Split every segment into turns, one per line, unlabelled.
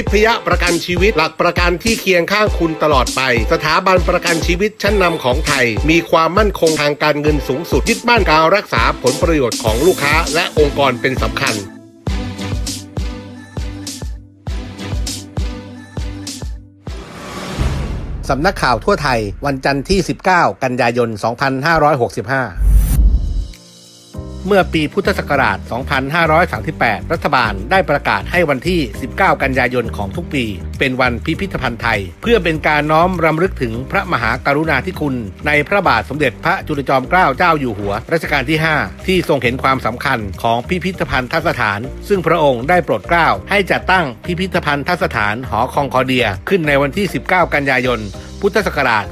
ิพยประกันชีวิตหลักประกันที่เคียงข้างคุณตลอดไป สถาบันประกันชีวิตชั้นนำของไทย มีความมั่นคงทางการเงินสูงสุดยึดบ้านการรักษาผลประโยชน์ของลูกค้าและองค์กรเป็นสำคัญสำนักข่าวทั่วไทย วันจันทร์ที่ 19 กันยายน 2565 เมื่อปีพุทธศักราช 2538 รัฐบาลได้ประกาศให้วันที่ 19 กันยายนของทุกปี เป็นวันพิพิธภัณฑ์ไทย เพื่อเป็นการน้อมรำลึกถึงพระมหากรุณาธิคุณ ในพระบาทสมเด็จพระจุลจอมเกล้าเจ้าอยู่หัว รัชกาลที่ 5 ที่ทรงเห็นความสำคัญของพิพิธภัณฑ์สถาน ซึ่งพระองค์ได้โปรดเกล้าให้จัดตั้งพิพิธภัณฑ์สถานหอคองคอเดีย ขึ้นในวันที่ 19 กันยายนพุทธศักราช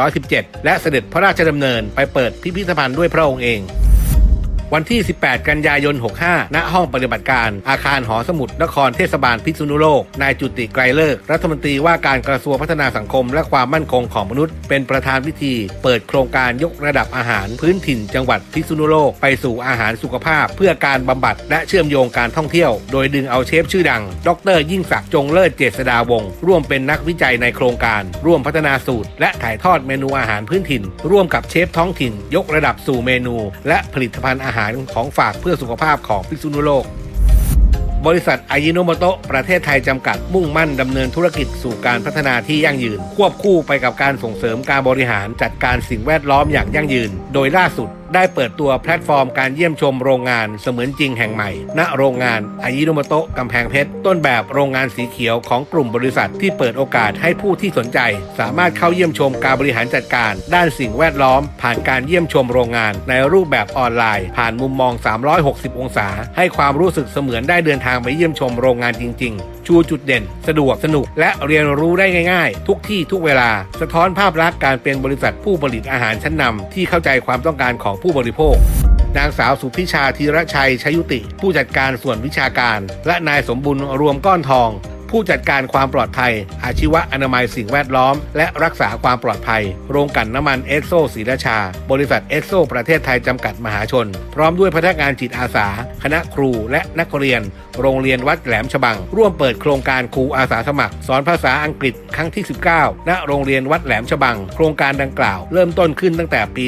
2417 และเสด็จพระราชดำเนินไปเปิดพิพิธภัณฑ์ด้วยพระองค์เอง วันที่ 18 กันยายน 65 ณ ห้องปฏิบัติการ อาคารหอสมุดนครเทศบาลพิษณุโลก นายจุติไกรเลิก รัฐมนตรีว่าการกระทรวงพัฒนาสังคม และความมั่นคงของมนุษย์ เป็นประธานพิธี เปิดโครงการยกระดับอาหารพื้นถิ่นจังหวัดพิษณุโลก ไปสู่อาหารสุขภาพ เพื่อการบำบัดและเชื่อมโยงการท่องเที่ยว โดยดึงเอาเชฟชื่อดัง ดร ยิ่งศักดิ์จงเลิศเจษดาวงศ์ร่วมเป็นนักวิจัยในโครงการ ร่วมพัฒนาสูตร และถ่ายทอดเมนูอาหารพื้นถิ่น ร่วมกับเชฟท้องถิ่น ยกระดับสู่เมนู และผลิตภัณฑ์อาหารของฝากเพื่อสุขภาพของพิษณุโลก บริษัทอายิโนโมโตะประเทศไทยจำกัดมุ่งมั่นดำเนินธุรกิจสู่การพัฒนาที่ยั่งยืน ควบคู่ไปกับการส่งเสริมการบริหารจัดการสิ่งแวดล้อมอย่างยั่งยืน โดยล่าสุด ได้เปิดตัวแพลตฟอร์มการเยี่ยมชมโรงงานเสมือนจริงแห่งใหม่ ณ โรงงานอายิโนโมโตะกำแพงเพชร ต้นแบบโรงงานสีเขียวของกลุ่มบริษัทที่เปิดโอกาสให้ผู้ที่สนใจ สามารถเข้าเยี่ยมชมการบริหารจัดการ ด้านสิ่งแวดล้อม ผ่านการเยี่ยมชมโรงงาน ในรูปแบบออนไลน์ ผ่านมุมมอง 360 องศา ให้ความรู้สึกเสมือนได้เดินทางไปเยี่ยมชมโรงงานจริง ๆ ชูจุดเด่น สะดวกสนุก และเรียนรู้ได้ง่าย ๆ ทุกที่ทุกเวลา สะท้อนภาพลักษณ์การเป็นบริษัทผู้ผลิตอาหารชั้นนำที่เข้าใจความต้องการของผู้บริโภค นางสาวสุพิชาธีรชัยชยุติ ผู้จัดการส่วนวิชาการ และนายสมบุญรวมก้อนทอง ผู้จัดการความปลอดภัย อาชีวะอนามัยสิ่งแวดล้อม และรักษาความปลอดภัย โรงกลั่นน้ำมันเอสโซศรีราชา บริษัทเอสโซประเทศไทยจำกัดมหาชน พร้อมด้วยพนักงานจิตอาสา คณะครูและนักเรียน โรงเรียนวัดแหลมฉบัง ร่วมเปิดโครงการครูอาสาสมัคร สอนภาษาอังกฤษครั้งที่ 19 ณ โรงเรียนวัดแหลมฉบัง โครงการดังกล่าวเริ่มต้นขึ้นตั้งแต่ปี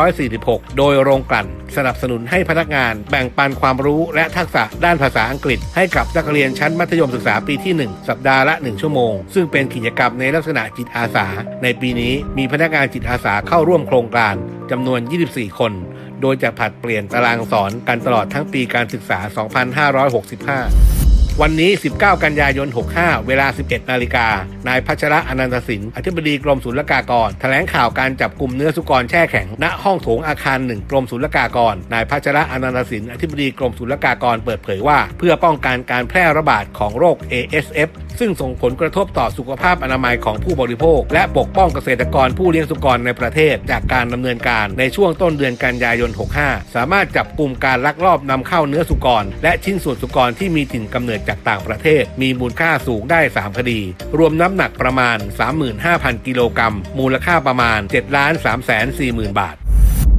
2546 โดยโรงกลั่น สนับสนุนให้พนักงาน แบ่งปันความรู้และทักษะด้านภาษาอังกฤษ ให้กับนักเรียนชั้นมัธยมศึกษาปีที่ 1 สัปดาห์ละ 1 ชั่วโมง ซึ่งเป็นกิจกรรมในลักษณะจิตอาสา ในปีนี้มีพนักงานจิตอาสาเข้าร่วมโครงการจำนวน 24 คน โดยจะผัดเปลี่ยนตารางสอนกันตลอดทั้งปีการศึกษา 2565 วันนี้ 19 กันยายน 65 เวลา11นาฬิกา นายพัชระอนันตสิน อธิบดีกรมศุลกากร แถลงข่าวการจับกลุ่มเนื้อสุกรแช่แข็ง ณ ห้องโถงอาคารหนึ่งกรมศุลกากร นายพัชระอนันตสิน อธิบดีกรมศุลกากร เปิดเผยว่า เพื่อป้องกันการแพร่ระบาดของโรค ASF ซึ่งส่งผลกระทบต่อสุขภาพอนามัยของผู้บริโภค และปกป้องเกษตรกรผู้เลี้ยงสุกรในประเทศ จากการดำเนินการในช่วงต้นเดือนกันยายน 65 สามารถจับกลุ่มการลักลอบนำเข้าเนื้อสุกร และชิ้นส่วนสุกรที่มีถิ่นกำเนิดจากต่างประเทศ มีมูลค่าสูงได้ 3 คดี รวมน้ำหนักประมาณ 35,000 กิโลกรัม มูลค่าประมาณ7 3 4 0 0 0 0 บาท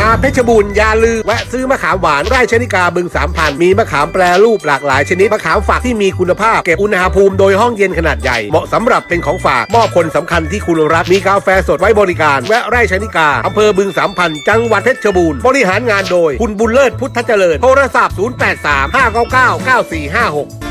มาเพชรบูรณ์อยาลืมแวะซื้อมะขามหวานไร่ชนิกาบึงสามพันมีมะขามแปรรูปหลากหลายชนิดมะขามฝากที่มีคุณภาพ เก็บอุณหภูมิโดยห้องเย็นขนาดใหญ่เหมาะสำหรับเป็นของฝากมอบคนสำคัญที่คุณรักมีกาแฟสดไว้บริการ แวะไร่ชนิกาอำเภอบึงสามพันจังหวัดเพชรบูรณ์บริหารงานโดย คุณบุญเลิศพุทธเจริญโทรศัพท์ 083 599 9456